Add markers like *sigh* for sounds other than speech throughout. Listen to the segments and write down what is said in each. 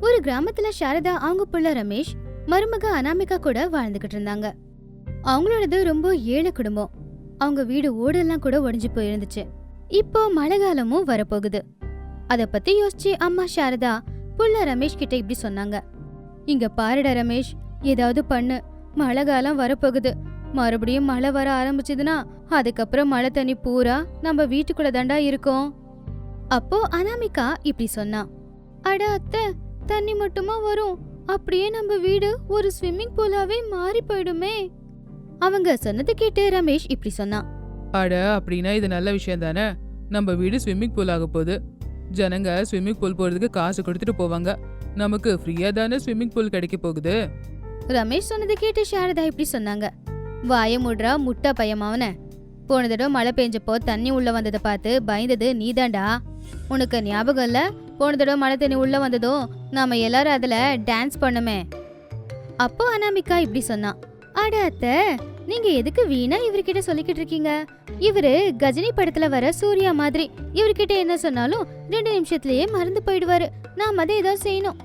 ஒரு கிராமத்துல சாரதா அவங்க புள்ள ரமேஷ் மருமக அனாமிகா கூட வாழ்ந்துகிட்டு இருந்தாங்க. அவங்களோடது ரொம்ப ஏழை குடும்பம். அவங்க வீடு ஓடெல்லாம் கூட உடஞ்சு போயிருந்துச்சு. இப்போ மழை காலமும் வரப்போகுது. அத பத்தி யோசிச்சு அம்மா சாரதா புள்ள ரமேஷ் கிட்ட இப்படி சொன்னாங்க. இங்க பாருடா ரமேஷ் ஏதாவது பண்ணு. மழை காலம் வரப்போகுது. மறுபடியும் மழை வர ஆரம்பிச்சதுன்னா அதுக்கப்புறம் மழை தண்ணி பூரா நம்ம வீட்டுக்குள்ள தாண்டா இருக்கும். அப்போ அனாமிகா இப்படி சொன்னா. அட அத்தை தண்ணி மட்டுமா வரும்? அப்படியே நம்ம வீடு ஒரு ஸ்விம்மிங் பூலாவே மாறி போயிடுமே. அவங்க சொன்னது கேட்டு ரமேஷ் இப்படி சொன்னான். அட அப்படின்னா இது நல்ல விஷயம் தானே? நம்ம வீடு ஸ்விம்மிங் பூல் ஆக போகுது. ஜனங்க ஸ்விம்மிங் பூல் போறதுக்கு காசு கொடுத்துட்டு போவாங்க. நமக்கு ஃப்ரீயா தானே ஸ்விம்மிங் பூல் கிடைக்க போகுது? ரமேஷ் சொன்னது கேட்டு சாரதா இப்படி சொன்னாங்க. வாய முடுறா முட்டை பையமாவன. போன தடவை மழை பெஞ்சப்போ தண்ணி உள்ள வந்ததை பார்த்து பயந்தது நீதாண்டா உனக்கு ஞாபகம் இல்ல? போன தடவை மழை தண்ணி உள்ள வந்ததும் நாம எல்லாரும் அதுல டான்ஸ் பண்ணுமே. அப்போ அனாமிகா இப்படி சொன்னான் அட அத்தை நீங்க எதுக்கு வீணா இவர்கிட்ட சொல்லிக்கிட்டு இருக்கீங்க? இவரு கஜினி படத்துல வர சூர்யா மாதிரி இவர்கிட்ட என்ன சொன்னாலும் ரெண்டு நிமிஷத்துலயே மறந்து போயிடுவாரு. நாம அதை ஏதாவது செய்யணும்.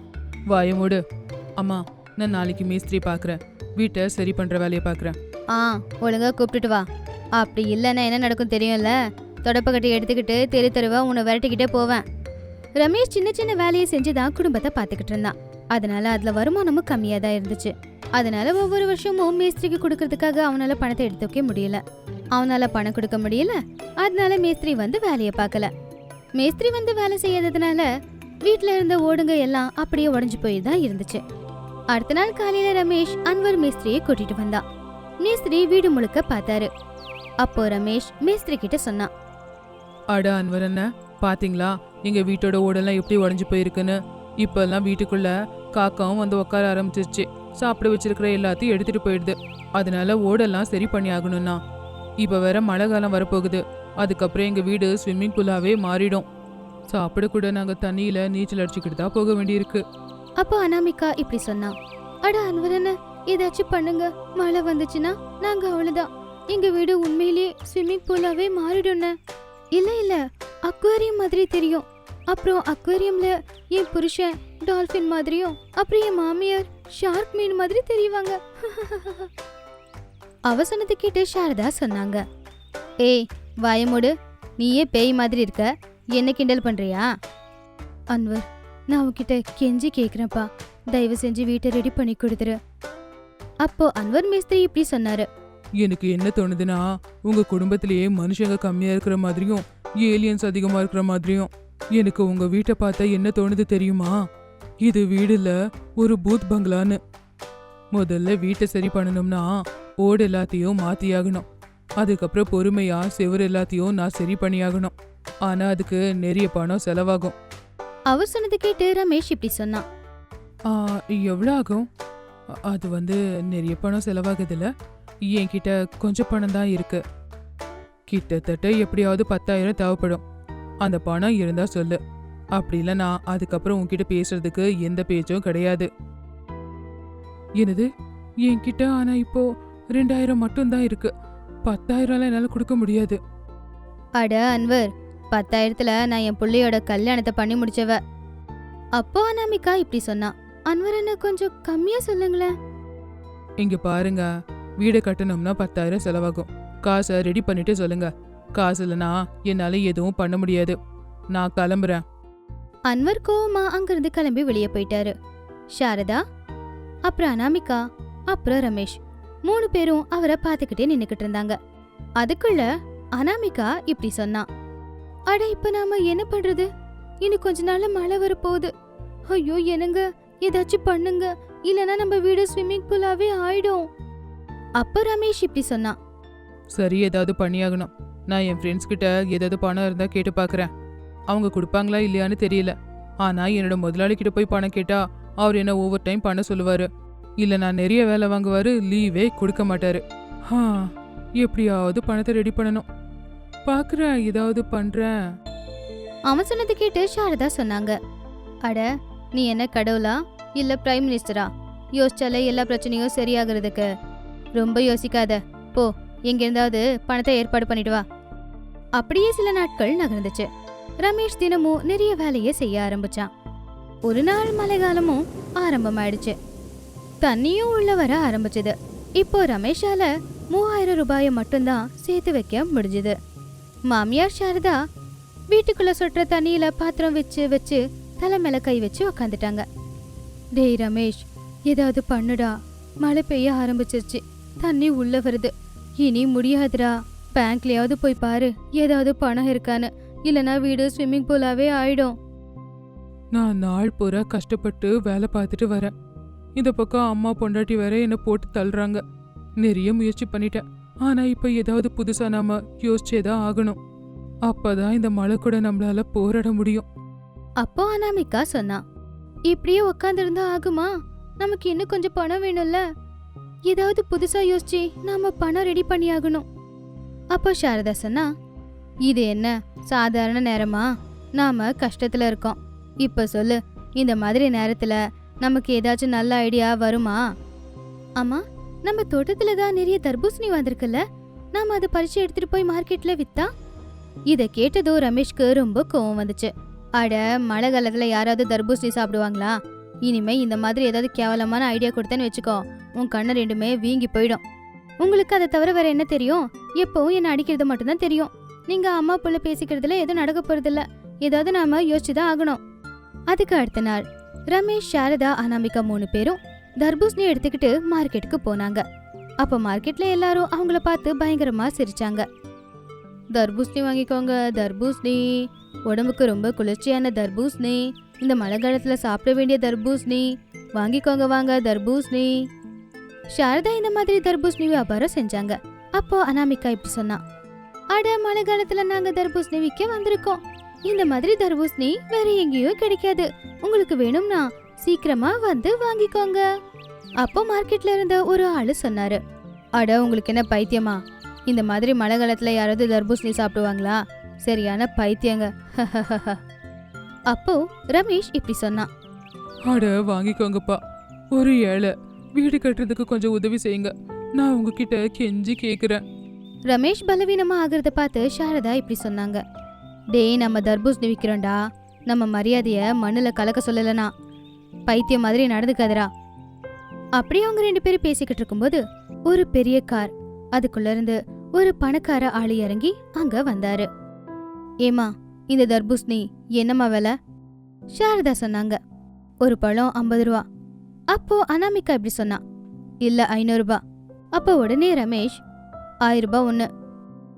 வாய மூடு. அம்மா நான் நாளைக்கு மேஸ்திரி பார்க்கறேன் வீட்டை சரி பண்ற வேலையை பார்க்கறேன் ஆ ஒழுங்கா கூப்பிட்டுட்டு வா. அப்படி இல்லைன்னா என்ன நடக்கும் தெரியும்ல? தொடப்பக்கட்டை எடுத்துக்கிட்டு தெரு தெருவா உன்னை விரட்டிக்கிட்டே போவேன். ரமேஷ் சின்ன சின்ன வேலையை செஞ்சு தான் குடும்பத்தை பார்த்துக்கிட்டு இருந்தான். அதனால அதுல வருமானமும் கம்மியாக தான் இருந்துச்சு. அதனால ஒவ்வொரு வருஷமும் மேஸ்திரிக்கு கொடுக்கறதுக்காக அவனால பணத்தை எடுத்து வைக்க முடியல. அவனால பணம் கொடுக்க முடியல. அதனால மேஸ்திரி வந்து வேலையை பார்க்கல. மேஸ்திரி வந்து வேலை செய்யாததுனால வீட்டில் இருந்த ஓடுங்க எல்லாம் அப்படியே உடஞ்சு போய் தான் இருந்துச்சு. அடுத்த நாள் காலையில ரமேஷ் அன்வர் மேஸ்திரியை கூட்டிட்டு வந்தான் மேஸ்திரி வீடு முழுக்க பார்த்தாரு. அப்போ ரமேஷ் மேஸ்திரி கிட்ட சொன்னான். அட அன்வர் என்ன பாத்தீங்களா? எங்க வீட்டோட ஓடெல்லாம் எப்படி உடஞ்சு போயிருக்குன்னு. இப்போல்லாம் வீட்டுக்குள்ள காக்காவும் வந்து உட்கார ஆரம்பிச்சிருச்சு. சாப்பிட வச்சிருக்கிற எல்லாத்தையும் எடுத்துட்டு போயிடுது. அதனால ஓடெல்லாம் சரி பண்ணி ஆகணும்னா. இப்போ வேற மழை காலம் வரப்போகுது. அதுக்கப்புறம் எங்க வீடு ஸ்விம்மிங் பூலாகவே மாறிடும். சாப்பிட கூட நாங்க நீச்சல் அடிச்சுக்கிட்டு தான் போக வேண்டியிருக்கு. அப்போ அனாமிகா இப்படி சொன்னான் அட அன்வர் ஏதாச்சும் பண்ணுங்க. மழை வந்துச்சுன்னா நாங்க அவ்வளவுதான். எங்க வீடு உண்மையிலேயே ஸ்விம்மிங் பூலாகவே மாறிடும்னு. இல்லை இல்ல. அக்வாரியம் மாதிரி தெரியும். அப்புறம் அக்வேரியம்ல என் புருஷன் டால்ஃபின் மாதிரியும் அப்புறம் என் மாமியார் ஷார்க் மீன் மாதிரி தெரியுவாங்க *laughs* அவ சொன்னது கேட்டு சாரதா சொன்னாங்க. ஏய் வாயமோடு. நீயே பேய் மாதிரி இருக்க. என்ன கிண்டல் பண்றியா? அன்வர் நான் உன்கிட்ட கெஞ்சி கேட்குறேன்ப்பா தயவு செஞ்சு வீட்டை ரெடி பண்ணி கொடுத்துரு. அப்போ அன்வர் மேஸ்திரி இப்படி சொன்னாரு. எனக்கு என்ன தோணுதுன்னா உங்க குடும்பத்திலேயே மனுஷங்க கம்மியா இருக்கிற மாதிரியும் ஏலியன்ஸ் அதிகமா இருக்கிற மாதிரியும் எனக்கு உங்க வீட்டை பார்த்தா என்ன தோணுது தெரியுமா? இது வீடு இல்ல ஒரு பூத் பங்களான்னு. முதல்ல வீட்டை சரி பண்ணணும்னா ஓடு எல்லாத்தையும் மாத்தியாகணும் அதுக்கப்புறம் பொறுமையா செவுரு எல்லாத்தையும் நான் சரி பண்ணியாகணும் ஆனா அதுக்கு நிறைய பணம் செலவாகும். அவர் சொன்னது கேட்டு ரமேஷ் இப்படி சொன்னான். ஆ, எவ்வளோ ஆகும்? அ- அது வந்து நிறைய பணம் செலவாகுதுல்ல என்கிட்ட கொஞ்சம் பணம் தான் இருக்கு. கிட்டத்தட்ட எப்படியாவது பத்தாயிரம் தேவைப்படும். அந்த பணம் இருந்தா சொல்லு. அப்படி இல்லைனா அதுக்கப்புறம் உன்கிட்ட பேசுறதுக்கு எந்த பேச்சும் கிடையாது. என்னது? என்கிட்ட ஆனா இப்போ ரெண்டாயிரம் மட்டும்தான் இருக்கு. பத்தாயிரம்லாம் என்னால் கொடுக்க முடியாது. அட அன்வர் பத்தாயிரத்துல நான் என் புள்ளையோட கல்யாணத்தை பண்ணி முடிச்சவ. அப்போ அனாமிகா இப்படி சொன்னான் அன்வர் என்ன கொஞ்சம் கம்மியா சொல்லுங்களேன். இங்க பாருங்க வீடு கட்டணும்னா பத்தாயிரம் செலவாகும். காசை ரெடி பண்ணிட்டு சொல்லுங்க. காசு இல்லைனா என்னால எதுவும் பண்ண முடியாது. நான் கிளம்புறேன். அன்வர் கோவமா அங்கிருந்து கிளம்பி வெளியே போயிட்டாரு. சாரதா அப்புறம் அனாமிகா அப்புறம் ரமேஷ். மூணு பேரும் அவரை பார்த்துக்கிட்டே நின்னுக்கிட்டு இருந்தாங்க. அதுக்குள்ள அனாமிகா இப்படி சொன்னான் அட இப்ப நாம என்ன பண்றது? இன்னும் கொஞ்ச நாள்ல மழை வரப்போகுது ஐயோ என்னங்க? ஏதாச்சும் பண்ணுங்க. இல்லனா நம்ம வீடு ஸ்விம்மிங் பூலாவே ஆயிடும். அப்ப ரமேஷ் இப்படி சொன்னான் சரி ஏதாவது பண்ணியாகணும். நான் என் ஃப்ரெண்ட்ஸ் கிட்ட ஏதாவது பணம் இருந்தால் கேட்டு பார்க்குறேன். அவங்க கொடுப்பாங்களா இல்லையான்னு தெரியல. ஆனால் என்னோட முதலாளி கிட்ட போய் பணம் கேட்டால் அவர் என்ன ஓவர் டைம் பண்ண சொல்லுவார். இல்லை நான் நிறைய வேலை வாங்குவார் லீவே கொடுக்க மாட்டார். ஹா எப்படியாவது பணத்தை ரெடி பண்ணணும். பார்க்குறேன் ஏதாவது பண்ணுறேன் அவன் சொன்னது கேட்டு சாரதா சொன்னாங்க. அட நீ என்ன கடவுளா? இல்லை பிரைம் மினிஸ்டரா யோசிச்சாலே எல்லா பிரச்சனையும் சரியாகிறதுக்கு. ரொம்ப யோசிக்காத. போ எங்கேருந்தாவது பணத்தை ஏற்பாடு பண்ணிட்டு வா. அப்படியே சில நாட்கள் நகர்ந்துச்சு. ரமேஷ் தினமும் நிறைய வேலையை செய்ய ஆரம்பிச்சான். ஒரு நாள் மழைக்காலமும் ஆரம்பமாயிடுச்சு. தண்ணியும் உள்ள வர ஆரம்பிச்சது. இப்போ ரமேஷால மூவாயிரம் ரூபாயை மட்டும்தான் சேர்த்து வைக்க முடிஞ்சது. மாமியார் சாரதா வீட்டுக்குள்ள சொட்டுற தண்ணியில பாத்திரம் வச்சு வச்சு தலை மேல கை வச்சு உக்காந்துட்டாங்க. டேய் ரமேஷ் ஏதாவது பண்ணுடா. மழை பெய்ய ஆரம்பிச்சிருச்சு. தண்ணி உள்ள வருது. இனி முடியாதுடா. பேங்க்லயாவது போய் பாரு ஏதாவது பணம் இருக்கான்னு. இல்லனா வீடு ஸ்விம்மிங் பூலாவே ஆயிடும். நான் நாள் பூரா கஷ்டப்பட்டு வேலை பார்த்துட்டு வரேன். இந்த பக்கம் அம்மா பொண்டாட்டி வேற என்னை போட்டு தள்ளுறாங்க. நிறைய முயற்சி பண்ணிட்டேன். ஆனா இப்ப ஏதாவது புதுசா நாம யோசிச்சே தான் ஆகணும். அப்பதான் இந்த மழை கூட நம்மளால போராட முடியும். அப்போ அனாமிகா சொன்னா இப்படியே உக்காந்துருந்தா ஆகுமா? நமக்கு இன்னும் கொஞ்சம் பணம் வேணும்ல? ஏதாவது புதுசா யோசிச்சு நாம பணம் ரெடி பண்ணி ஆகணும் அப்போ சாரதா சொன்னா இது என்ன? சாதாரண நேரமா? நாம கஷ்டத்துல இருக்கோம். இப்ப சொல்லு இந்த மாதிரி நேரத்துல நமக்கு ஏதாச்சும் நல்ல ஐடியா வருமா? ஆமா நம்ம தோட்டத்துல தான் நிறைய தர்பூசணி வந்திருக்குல்ல நாம அதை பறிச்சு எடுத்துட்டு போய் மார்க்கெட்ல வித்தா? இத கேட்டதோ ரமேஷ்க்கு ரொம்ப கோவம் வந்துச்சு. அட மழை காலத்துல யாராவது தர்பூசணி சாப்பிடுவாங்களா? இனிமே இந்த மாதிரி ஏதாவது கேவலமான ஐடியா கொடுத்தேன்னு வச்சுக்கோ. உன் கண்ணு ரெண்டுமே வீங்கி போயிடும். உங்களுக்கு அதை தவிர வேற என்ன தெரியும்? எப்பவும் என்ன அடிக்கிறது மட்டும்தான் தெரியும். நீங்க அம்மா புள்ள பேசிக்கிறதுல எதுவும் நடக்க போறதில்ல. ஏதாவது நாம யோசிச்சுதான் ஆகணும். அதுக்கு அடுத்த நாள் ரமேஷ் சாரதா அனாமிகா மூணு பேரும் தர்பூசணி எடுத்துக்கிட்டு மார்க்கெட்டுக்கு போனாங்க. அப்ப மார்க்கெட்ல எல்லாரும் அவங்கள பார்த்து பயங்கரமா சிரிச்சாங்க. தர்பூசணி வாங்கிக்கோங்க தர்பூசணி. உடம்புக்கு ரொம்ப குளிர்ச்சியான தர்பூசணி. இந்த மழை காலத்துல சாப்பிட வேண்டிய தர்பூசணி. வாங்கிக்கோங்க வாங்க தர்பூசணி. சாரதா இந்த மாதிரி தர்பூசணி வியாபாரம் செஞ்சாங்க. அப்போ அனாமிகா இப்படி சொன்னா அட மழை காலத்துல நாங்க தர்பூசணி விற்க வந்திருக்கோம். இந்த மாதிரி தர்பூசணி வேற எங்கேயும் கிடைக்காது. உங்களுக்கு வேணும்னா சீக்கிரமா வந்து வாங்கிக்கோங்க. அப்போ மார்க்கெட்ல இருந்த ஒரு ஆளு சொன்னாரு அட உங்களுக்கு என்ன பைத்தியமா? இந்த மாதிரி மழை காலத்துல யாராவது தர்பூசணி சாப்பிடுவாங்களா? சரியான பைத்தியங்க. *laughs* அப்போ ரமேஷ் இப்படி சொன்னான் அட வாங்கிக்கோங்கப்பா. ஒரு ஏழை. வீடு கட்டுறதுக்கு கொஞ்சம் உதவி செய்யுங்க. நான் உங்ககிட்ட கெஞ்சி கேக்குறேன். ரமேஷ் பலவீனமா ஆகிறத பார்த்து சாரதா இப்படி சொன்னாங்க. டேய் நம்ம தர்பூசணி விற்கிறோம்டா நம்ம மரியாதைய மண்ணுல கலக்க சொல்லலனா. பைத்தியம் மாதிரி நடந்துக்காதரா அப்படியே அவங்க ரெண்டு பேரும் பேசிக்கிட்டு இருக்கும்போது ஒரு பெரிய கார் அதுக்குள்ள இருந்து ஒரு பணக்கார ஆளு இறங்கி அங்க வந்தாரு. ஏமா இந்த தர்பூசணி என்னம்மா விலை? சாரதா சொன்னாங்க. ஒரு பழம் ஐம்பது ரூபா. அப்போ அனாமிகா இப்படி சொன்னா. இல்ல ஐநூறு ரூபாய் அப்போ உடனே ரமேஷ் ஆயிரம் ரூபாய் ஒன்று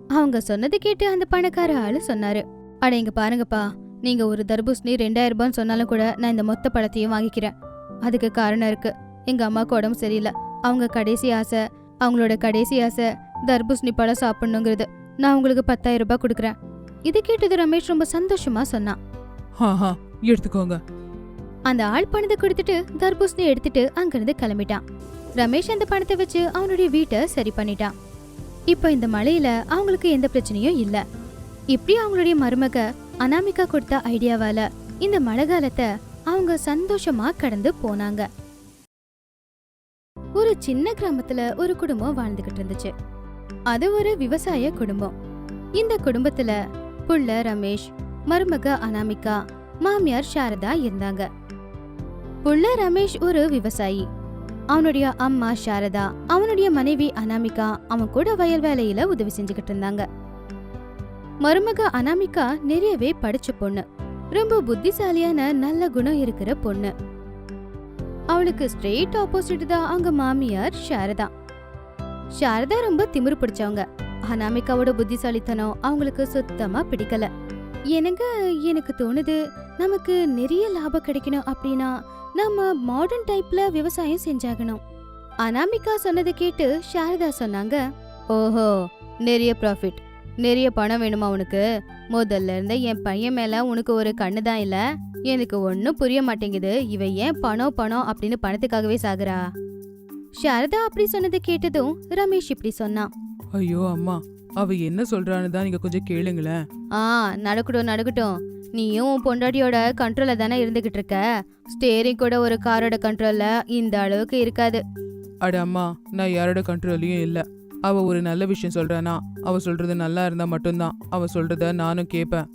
அவங்க சொன்னதை கேட்டு அந்த பணக்கார ஆளு சொன்னாரு. அட இங்க பாருங்கப்பா. நீங்க ஒரு தர்பூசணி ரெண்டாயிரம் ரூபான்னு சொன்னாலும் கூட நான் இந்த மொத்த பழத்தையும் வாங்கிக்கிறேன். அதுக்கு காரணம் இருக்கு. எங்க அம்மாவுக்கு உடம்பு சரியில்லை. அவங்க கடைசி ஆசை அவங்களோட கடைசி ஆசை தர்பூசணி பழம் சாப்பிடணுங்கிறது. நான் உங்களுக்கு பத்தாயிரம் ரூபாய் கொடுக்குறேன். இது கேட்டது ரமேஷ் ரொம்ப சந்தோஷமா சொன்னான். எடுத்துக்கோங்க. அந்த ஆள் பணத்தை கொடுத்துட்டு தர்பூசணி எடுத்துட்டு அங்கிருந்து கிளம்பிட்டான். ரமேஷ் அந்த பணத்தை வச்சு அவனுடைய வீட்டை சரி பண்ணிட்டான். இப்போ இந்த மழையில அவங்களுக்கு எந்த பிரச்சனையும் இல்லை. இப்படி அவங்களுடைய மருமக அனாமிகா கொடுத்த ஐடியாவால இந்த மழை காலத்தை அவங்க சந்தோஷமா கடந்து போனாங்க. ஒரு சின்ன கிராமத்துல ஒரு குடும்பம் வாழ்ந்துகிட்டு இருந்துச்சு. அது ஒரு விவசாய குடும்பம். இந்த குடும்பத்துல புள்ள ரமேஷ் மருமக அனாமிகா மாமியார் சாரதா இருந்தாங்க. புள்ள ரமேஷ் ஒரு விவசாயி. அவனுடைய அம்மா சாரதா அவனுடைய மனைவி அனாமிகா அவன் கூட வயல் வேலையில உதவி செஞ்சுக்கிட்டு இருந்தாங்க. மருமக அனாமிகா நிறையவே படிச்ச பொண்ணு. ரொம்ப புத்திசாலியான நல்ல குணம் இருக்கிற பொண்ணு. அவளுக்கு ஸ்ட்ரெயிட் ஆப்போசிட் தான் அவங்க மாமியார் சாரதா. சாரதா ரொம்ப திமிரு பிடிச்சவங்க. அனாமிகாவோட புத்திசாலித்தனம் அவங்களுக்கு சுத்தமா பிடிக்கல. எனக்கு எனக்கு தோணுது நமக்கு நிறைய லாபம் கிடைக்கணும் அப்படின்னா நம்ம மாடர்ன் டைப்ல விவசாயம் செஞ்சாகணும். அனாமிகா சொன்னதை கேட்டு சாரதா சொன்னாங்க ஓஹோ நிறைய ப்ராஃபிட் நிறைய பணம் வேணுமா உனக்கு? முதல்ல இருந்த என் பையன் மேல உனக்கு ஒரு கண்ணு தான் இல்ல? எனக்கு ஒன்னும் புரிய மாட்டேங்குது இவ ஏன் பணம் பணம் அப்படின்னு பணத்துக்காகவே சாகுறா? சாரதா அப்படி சொன்னதை கேட்டதும் ரமேஷ் இப்படி சொன்னான். ஐயோ அம்மா அவ என்ன சொல்றான்னு தான் நீங்க கொஞ்சம் கேளுங்களேன். ஆ நடக்கட்டும் நடக்கட்டும். நீயும் உன் பொண்டாட்டியோட கண்ட்ரோல்ல தானே இருந்துகிட்டு இருக்க? ஸ்டேரிங் கூட ஒரு காரோட கண்ட்ரோல்ல இந்த அளவுக்கு இருக்காது. அட அம்மா நான் யாரோட கண்ட்ரோலையும் இல்ல. அவ ஒரு நல்ல விஷயம் சொல்றானா அவ சொல்றது நல்லா இருந்தா மட்டும்தான். அவ சொல்றத நானும் கேட்பேன்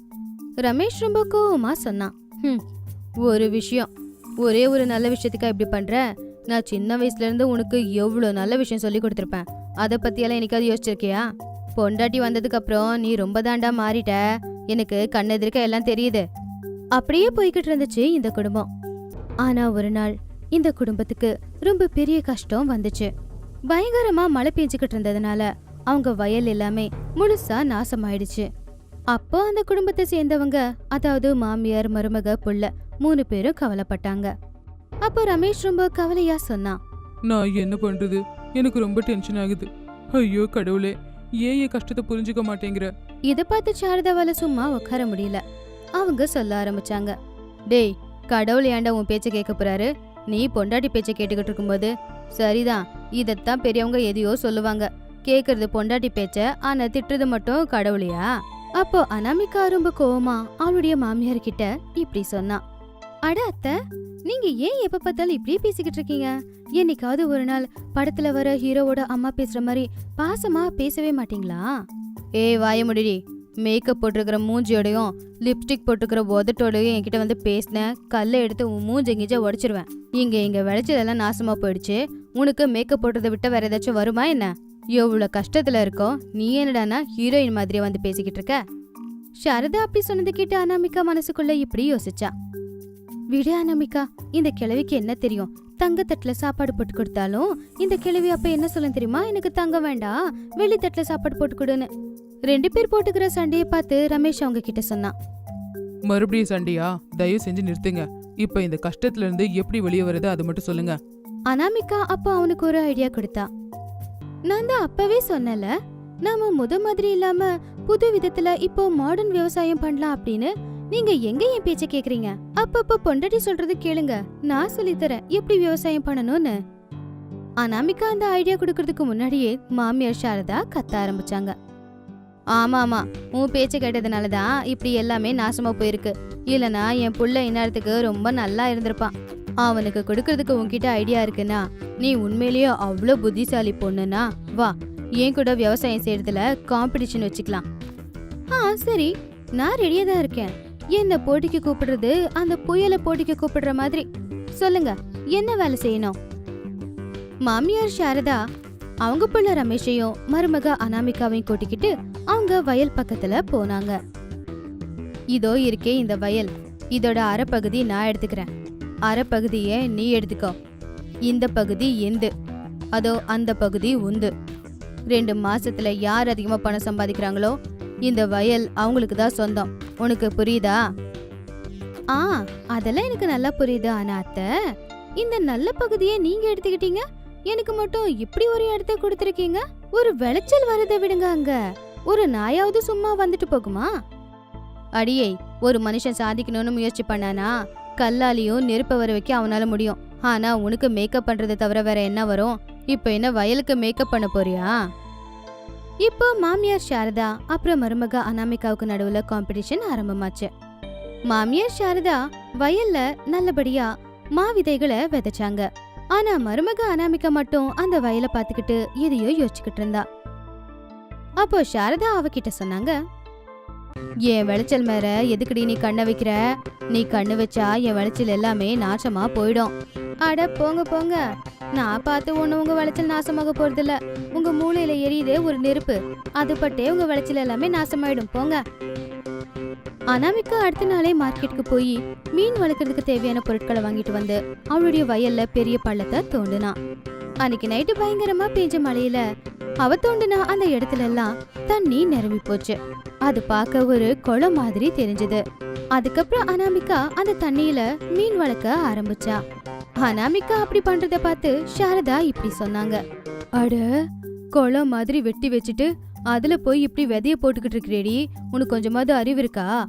ரமேஷ் ரொம்ப கோவமா சொன்னான் "ஹம், ஒரு விஷயம். ஒரே ஒரு நல்ல விஷயத்துக்கா இப்படி பண்ற? நான் சின்ன வயசுல இருந்து உனக்கு எவ்வளோ நல்ல விஷயம் சொல்லி கொடுத்துருப்பேன். அதை பத்தியெல்லாம் என்னைக்காவது யோசிச்சிருக்கியா? பொண்டாட்டி வந்ததுக்கு அப்புறம் நீ ரொம்ப தாண்டா மாறிட்ட. எனக்கு கண்ணெதிர்க்க எல்லாம் தெரியுது. அப்படியே போய்கிட்டு இருந்துச்சு இந்த குடும்பம். ஆனா ஒரு நாள் இந்த குடும்பத்துக்கு ரொம்ப பெரிய கஷ்டம் வந்துச்சு. பயங்கரமா மழை பெஞ்சுக்கிட்டு இருந்ததுனால அவங்க வயல் எல்லாமே முழுசா நாசமாயிடுச்சு. அப்போ அந்த குடும்பத்தை சேர்ந்தவங்க அதாவது மாமியார் மருமக புள்ள மூணு பேரும் கவலைப்பட்டாங்க. அப்போ ரமேஷ் ரொம்ப கவலையா சொன்னான். நான் என்ன பண்றது? எனக்கு ரொம்ப டென்ஷன் ஆகுது. ஐயோ கடவுளே. ஏன் என் கஷ்டத்தை புரிஞ்சுக்க மாட்டேங்கிற? இத பார்த்து சாரதாவால சும்மா உட்கார முடியல. அவங்க சொல்ல ஆரம்பிச்சாங்க. டேய் கடவுள் ஏண்டா உன் பேச்ச கேட்க போறாரு? நீ பொண்டாட்டி பேச்ச கேட்டுக்கிட்டு இருக்கும்போது சரிதான் இதைத்தான் பெரியவங்க எதையோ சொல்லுவாங்க. கேக்குறது பொண்டாட்டி பேச்ச ஆனா திட்டுறது மட்டும் கடவுளையா? அப்போ அனாமிகா ரொம்ப கோவமா அவளுடைய மாமியார் கிட்ட இப்படி சொன்னா. அட அத்தை நீங்க ஏன் எப்ப பார்த்தாலும் இப்படியே பேசிக்கிட்டு இருக்கீங்க? என்னைக்காவது ஒரு நாள் படத்துல வர ஹீரோவோட அம்மா பேசுற மாதிரி பாசமா பேசவே மாட்டீங்களா? ஏய் வாய முடிடி. மேக்கப் போட்டிருக்கிற மூஞ்சியோடையும் லிப்ஸ்டிக் போட்டிருக்கிற உதட்டோடையும் என்கிட்ட வந்து பேசின கல்லை எடுத்து உன் மூஞ்சி எங்கேஜா உடச்சிருவேன். இங்க இங்க விளைச்சதெல்லாம் நாசமா போயிடுச்சு. உனக்கு மேக்கப் போட்டதை விட்ட வேற ஏதாச்சும் வருமா என்ன? எவ்வளோ கஷ்டத்துல இருக்கோ நீ என்னடானா ஹீரோயின் மாதிரியே வந்து பேசிக்கிட்டு இருக்க. சாரதா அப்படி சொன்னது கேட்டு அனாமிகா மனசுக்குள்ள இப்படி யோசிச்சா. விடு அனாமிகா இந்த கிழவிக்கு என்ன தெரியும்? தங்கத்தட்டுல சாப்பாடு போட்டு கொடுத்தாலும் இந்த கிழவி அப்ப என்ன சொல்ல தெரியுமா? எனக்கு தங்கம் வேண்டாம் வெள்ளி தட்டுல சாப்பாடு போட்டு கொடுன்னு. ரெண்டு பேர் போட்டுக்கிற சண்டையை பார்த்து ரமேஷ் அவங்க கிட்ட சொன்னான். மறுபடியும் சண்டையா? தயவு செஞ்சு நிறுத்துங்க. இப்ப இந்த கஷ்டத்துல இருந்து எப்படி வெளியே வருது அது மட்டும் சொல்லுங்க. அனாமிகா அப்ப அவனுக்கு ஒரு ஐடியா கொடுத்தா. நான் தான் அப்பவே சொன்னல நாம முத மாதிரி இல்லாம புது விதத்துல இப்போ மாடர்ன் விவசாயம் பண்ணலாம் அப்படின்னு நீங்க எங்க என் பேச்ச கேக்குறீங்க? அப்பப்ப பொண்டாட்டி சொல்றது கேளுங்க. நான் சொல்லித்தரேன் எப்படி விவசாயம் பண்ணணும்னு? அனாமிகா அந்த ஐடியா கொடுக்கறதுக்கு முன்னாடியே மாமியார் சாரதா கத்த ஆரம்பிச்சாங்க. ஆமா ஆமா உன் பேச்ச கேட்டதுனால தான் இப்படி எல்லாமே நாசமா போயிருக்கு. இல்லனா என் புள்ள இந்நேரத்துக்கு ரொம்ப நல்லா இருந்திருப்பான். அவனுக்கு கொடுக்கறதுக்கு உன்கிட்ட ஐடியா இருக்குன்னா நீ உண்மையிலேயே அவ்வளோ புத்திசாலி பொண்ணுனா வா என் கூட விவசாயம் செய்யறதுல காம்படிஷன் வச்சுக்கலாம். ஆ சரி. நான் ரெடியா தான் இருக்கேன். என்ன போட்டிக்கு கூப்பிடுறது? அந்த புயலை போட்டிக்கு கூப்பிடுற மாதிரி. சொல்லுங்க என்ன வேலை செய்யணும்? மாமியார் சாரதா அவங்க பிள்ளை ரமேஷையும் மருமக அனாமிகாவையும் கூட்டிக்கிட்டு அவங்க வயல் பக்கத்துல போனாங்க. இதோ இருக்கே இந்த வயல். இதோட அரைப்பகுதி நான் எடுத்துக்கிறேன். அரைப்பகுதியை நீ எடுத்துக்கோ. இந்த பகுதி எந்து. அதோ அந்த பகுதி உந்து. ரெண்டு மாசத்துல யார் அதிகமா பணம் சம்பாதிக்கிறாங்களோ இந்த வயல் அவங்களுக்கு தான் சொந்தம். உனக்கு புரியுதா? ஆ அதெல்லாம் எனக்கு நல்லா புரியுது. ஆனா அத்தை இந்த நல்ல பகுதியை நீங்க எடுத்துக்கிட்டீங்க. எனக்கு மட்டும் இப்படி ஒரு இடத்த கொடுத்துருக்கீங்க. ஒரு விளைச்சல் வரதை விடுங்க அங்க. ஒரு நாயாவது சும்மா வந்துட்டு போகுமா? அடியை ஒரு மனுஷன் சாதிக்கணும்னு முயற்சி பண்ணானா கல்லாலையும் நெருப்ப வர வைக்க அவனால முடியும். ஆனா உனக்கு மேக்கப் பண்றதை தவிர வேற என்ன வரும்? இப்போ என்ன வயலுக்கு மேக்கப் பண்ண போறியா? இப்போ மாமியார் சாரதா அப்புறம் மருமக அனாமிகாவுக்கு நடுவுல காம்படிஷன் ஆரம்பமாச்சு. மாமியார் சாரதா வயல்ல நல்லபடியா மா விதைகளை விதைச்சாங்க. ஆனா மருமக அனாமிகா மட்டும் அந்த வயலை பார்த்துக்கிட்டு எதையோ யோசிச்சுக்கிட்டு இருந்தா. அப்போ சாரதா அவகிட்ட சொன்னாங்க என் விளைச்சல் மேல எதுக்குடி நீ கண்ணை வைக்கிற? நீ கண்ணு வச்சா என் விளைச்சல் எல்லாமே நாசமா போயிடும். அட போங்க போங்க. நான் பார்த்து ஒண்ணு உங்க விளைச்சல் நாசமாக போறதில்ல. உங்க மூளையில எரியுதே ஒரு நெருப்பு. அது பட்டே உங்க விளைச்சல் எல்லாமே நாசமாயிடும். போங்க. அனாமிகா அடுத்த நாளே மார்க்கெட்டுக்கு போய் மீன் வளர்க்கறதுக்கு தேவையான பொருட்களை வாங்கிட்டு வந்து அவளுடைய வயல்ல பெரிய பள்ளத்தை தோண்டுனா. அன்னைக்கு நைட்டு பயங்கரமா பெஞ்ச மழையில அவ தோண்டுனா அந்த இடத்துல எல்லாம் தண்ணி நிரம்பி போச்சு. அது பார்க்க ஒரு குளம் மாதிரி தெரிஞ்சது. அதுக்கப்புறம் அனாமிகா அந்த தண்ணியில மீன் வளர்க்க ஆரம்பிச்சா. அனாமிகா அப்படி பண்றத பார்த்து சாரதா இப்படி சொன்னாங்க. அட குளம் மாதிரி வெட்டி வச்சுட்டு அதுல போய் இப்படி விதைய போட்டுக்கிட்டு இருக்கிறேடி. உனக்கு கொஞ்சமாவது அறிவு இருக்கா?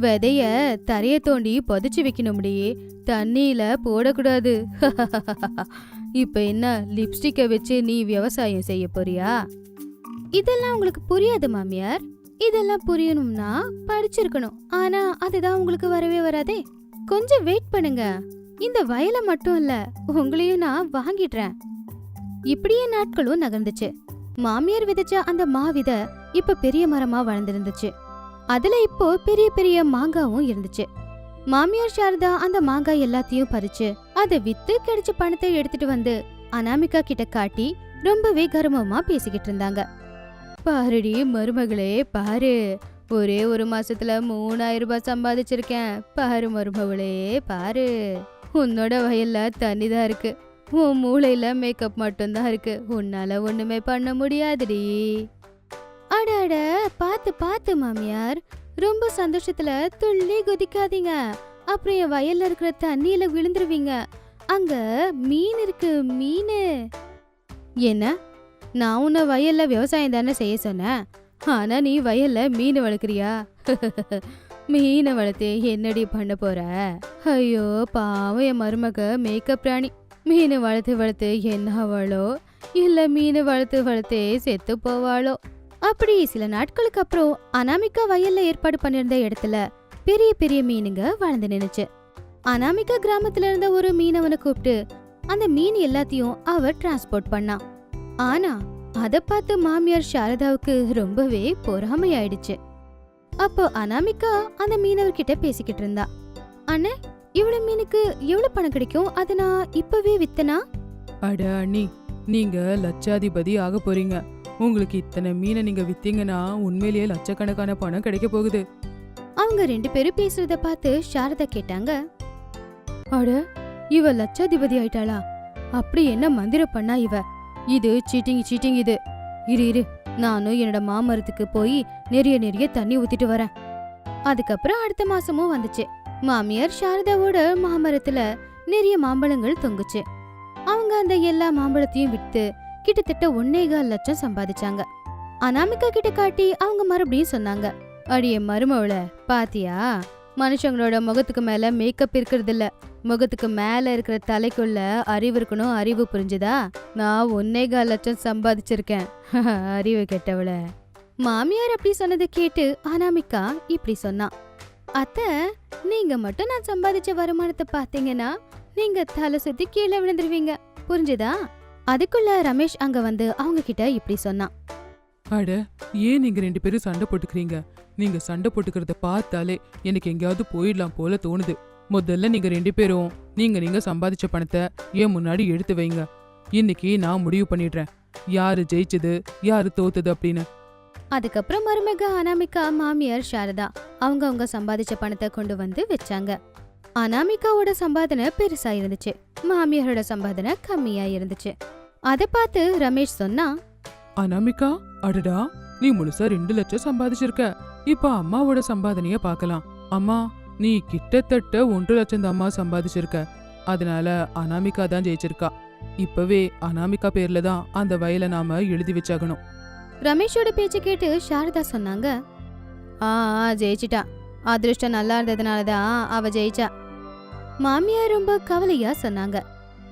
விதைய தரைய தோண்டி புதைச்சு வைக்கணும்டி. தண்ணியில போடக்கூடாது. *laughs* இப்ப என்ன லிப்ஸ்டிக்கை வச்சு நீ விவசாயம் செய்ய போறியா? இதெல்லாம் உங்களுக்கு புரியாது மாமியார். இதெல்லாம் புரியணும்னா படிச்சிருக்கணும். ஆனா அதுதான் உங்களுக்கு வரவே வராதே. கொஞ்சம் வெயிட் பண்ணுங்க. இந்த வயலை மட்டும் இல்ல உங்களையும் நான் வாங்கிடுறேன். இப்படியே நாட்களும் நகர்ந்துச்சு. மாமியார் விதைச்ச அந்த மாவித இப்ப பெரிய மரமா வளர்ந்துருந்துச்சு. அதுல இப்போ பெரிய பெரிய மாங்காவும் இருந்துச்சு. மாமியார் சாரதா அந்த மாங்காய் எல்லாத்தையும் பறிச்சு அதை வித்து கிடைச்ச பணத்தை எடுத்துட்டு வந்து அனாமிகா கிட்ட காட்டி ரொம்பவே கர்வமா பேசிக்கிட்டு இருந்தாங்க. பாருடி மருமகளே பாரு. ஒரே ஒரு மாசத்துல மூணாயிரம் ரூபாய் சம்பாதிச்சிருக்கேன். பாரு மருமகளே பாரு. உன்னோட வயல்ல தண்ணி தான் இருக்கு. உன் மூளையில மேக்கப் மட்டும்தான் இருக்கு. உன்னால ஒண்ணுமே பண்ண முடியாதுடி. அட அட பார்த்து பார்த்து மாமியார். ரொம்ப சந்தோஷத்துல துள்ளி குதிக்காதீங்க. அப்புறம் என் வயல்ல இருக்கிற தண்ணியில விழுந்துருவீங்க. அங்க மீன் இருக்கு மீன். என்ன? நான் உன்னை வயல்ல விவசாயம் தானே செய்ய சொன்னேன். ஆனா நீ வயல்ல மீன் வளர்க்குறியா? *laughs* மீனை வளர்த்து என்னடி பண்ண போற? ஐயோ பாவம் என் மருமக மேக்கப் பிராணி மீனை வளர்த்து வளர்த்து என்ன ஆவாளோ இல்ல மீனை வளர்த்து வளர்த்தே செத்து போவாளோ? அப்படி சில நாட்களுக்கு அப்புறம் அனாமிகா வயல்ல ஏற்பாடு பண்ணிருந்த இடத்துல பெரிய பெரிய மீனுங்க வளர்ந்து நின்னுச்சு. அனாமிகா கிராமத்துல இருந்த ஒரு மீனவனை கூப்பிட்டு அந்த மீன் எல்லாத்தையும் அவர் டிரான்ஸ்போர்ட் பண்ணான் ஆனா அத பார்த்து மாமியார் சாரதாவுக்கு ரொம்பவே பொறாமையாயிடுச்சு. அப்போ அனாமிகா அந்த மீனவர்கிட்ட பேசிக்கிட்டு இருந்தா. அண்ணே இவ்வளவு மீனுக்கு எவ்வளவு பணம் கிடைக்கும்? அத நான் இப்பவே வித்தனா? அட அண்ணி நீங்க லட்சாதிபதி ஆக போறீங்க. உங்களுக்கு இத்தனை மீனை நீங்க வித்தீங்கன்னா உண்மையிலேயே லட்சக்கணக்கான பணம் கிடைக்க போகுது. அவங்க ரெண்டு பேரும் பேசுறத பார்த்து சாரதா கேட்டாங்க. அட இவ லட்சாதிபதி ஆயிட்டாளா? அப்படி என்ன மந்திரம் பண்ணா இவ? இது சீட்டிங் சீட்டிங் இது. இரு இரு. நானும் என்னோட மாமரத்துக்கு போய் நிறைய நிறைய தண்ணி ஊத்திட்டு வரேன். அதுக்கப்புறம் அடுத்த மாசமும் வந்துச்சு. மாமியார் சாரதாவோட மாமரத்துல நிறைய மாம்பழங்கள் தொங்குச்சு. அவங்க அந்த எல்லா மாம்பழத்தையும் விட்டு கிட்டத்தட்ட ஒன்னேகால் லட்சம் சம்பாதிச்சாங்க. அனாமிகா கிட்ட காட்டி அவங்க மறுபடியும் சொன்னாங்க. அடியே மருமவள பாத்தியா? மனுஷங்களோட முகத்துக்கு மேல மேக்கப் இருக்கிறது இல்ல முகத்துக்கு மேல இருக்கிற தலைக்குள்ள அறிவு இருக்கணும் அறிவு புரிஞ்சுதா? நான் ஒன்னேகால் லட்சம் சம்பாதிச்சிருக்கேன். *laughs* அறிவு கெட்டவள. மாமியார் அப்படி சொன்னதை கேட்டு அனாமிகா இப்படி சொன்னா. அத்த நீங்க மட்டும் நான் சம்பாதிச்ச வருமானத்தை பாத்தீங்கன்னா நீங்க தலை சுத்தி கீழே விழுந்துருவீங்க. புரிஞ்சுதா? அதுக்குள்ள ரமேஷ் அங்க வந்து அவங்க கிட்ட இப்படி சொன்னான் அட ஏன் நீங்க ரெண்டு பேரும் சண்டை போட்டுக்கிறீங்க? நீங்க சண்டை போட்டுக்கிறத பார்த்தாலே எனக்கு எங்கேயாவது போயிடலாம் போல தோணுது. முதல்ல நீங்க ரெண்டு பேரும் நீங்க நீங்க சம்பாதிச்ச பணத்தை ஏன் முன்னாடி எடுத்து வைங்க. இன்னைக்கு நான் முடிவு பண்ணிடுறேன். யாரு ஜெயிச்சது யாரு தோத்தது அப்படின்னு. அதுக்கப்புறம் மருமக அனாமிகா மாமியார் சாரதா அவங்க அவங்க சம்பாதிச்ச பணத்தை கொண்டு வந்து வச்சாங்க. அனாமிகாவோட சம்பாதனை பெருசா இருந்துச்சு. மாமியாரோட சம்பாதனை கம்மியா இருந்துச்சு. அத பார்த்து ரமேஷ் சொன்னா அனாமிகா அடடா நீ முழுசா ரெண்டு லட்சம் சம்பாதிச்சிருக்க. இப்ப அம்மாவோட சம்பாதனைய பார்க்கலாம். அம்மா நீ கிட்டத்தட்ட ஒன்று லட்சம் அம்மா சம்பாதிச்சிருக்க. அதனால அனாமிகா தான் ஜெயிச்சிருக்கா. இப்பவே அனாமிகா பேர்ல தான் அந்த வயலை நாம எழுதி வச்சாகணும். ரமேஷோட பேச்சு கேட்டு சாரதா சொன்னாங்க. ஆ ஆ, ஜெயிச்சிட்டா. அதிர்ஷ்டம் நல்லா இருந்ததுனால தான் அவ ஜெயிச்சா. மாமியார் ரொம்ப கவலையா சொன்னாங்க.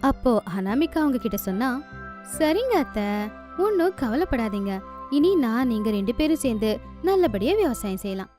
அப்போ அனாமிகா அவங்க கிட்ட சொன்னா சரிங்க அத்தை ஒன்னும் கவலைப்படாதீங்க. இனி நான் நீங்க ரெண்டு பேரும் சேர்ந்து நல்லபடியா விவசாயம் செய்யலாம்.